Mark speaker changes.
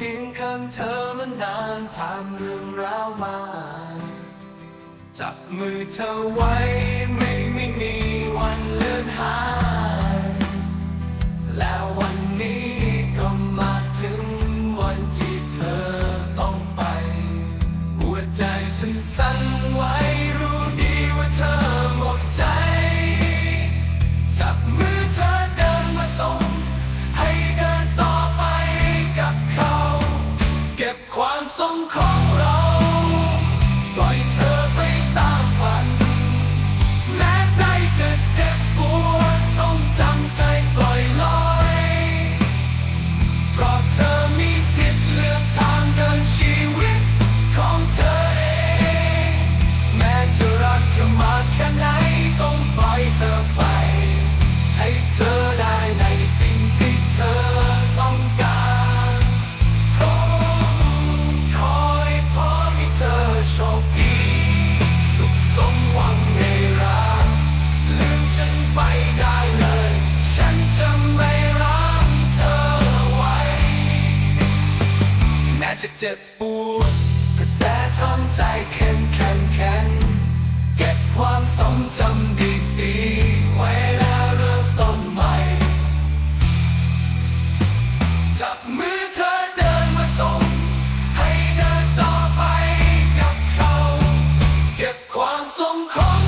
Speaker 1: ข้างเธอมานานผ่านเรื่องราวมา จับมือเธอไว้ไม่ไม่มีวันเลือนหาย แล้ววันนี้ก็มาถึงวันที่เธอต้องไป หัวใจฉันสั่น ความทรงของเราปล่อยเธอไปตามฝัน แม้ใจจะเจ็บปวดต้องจำใจปล่อยลอย เพราะเธอมีสิทธิ์เลือกทางเดินชีวิตของเธอเอง แม้จะรักเธอมากแค่ไหนต้องปล่อยเธอไป จะเจ็บปวดกระแสทำใจแข็งแข็งแข็งเก็บความทรงจำดีดีไว้แล้วเริ่มต้นใหม่ จับมือเธอเดินมาส่ง ให้เดินต่อไปกับเขา เก็บความทรงของ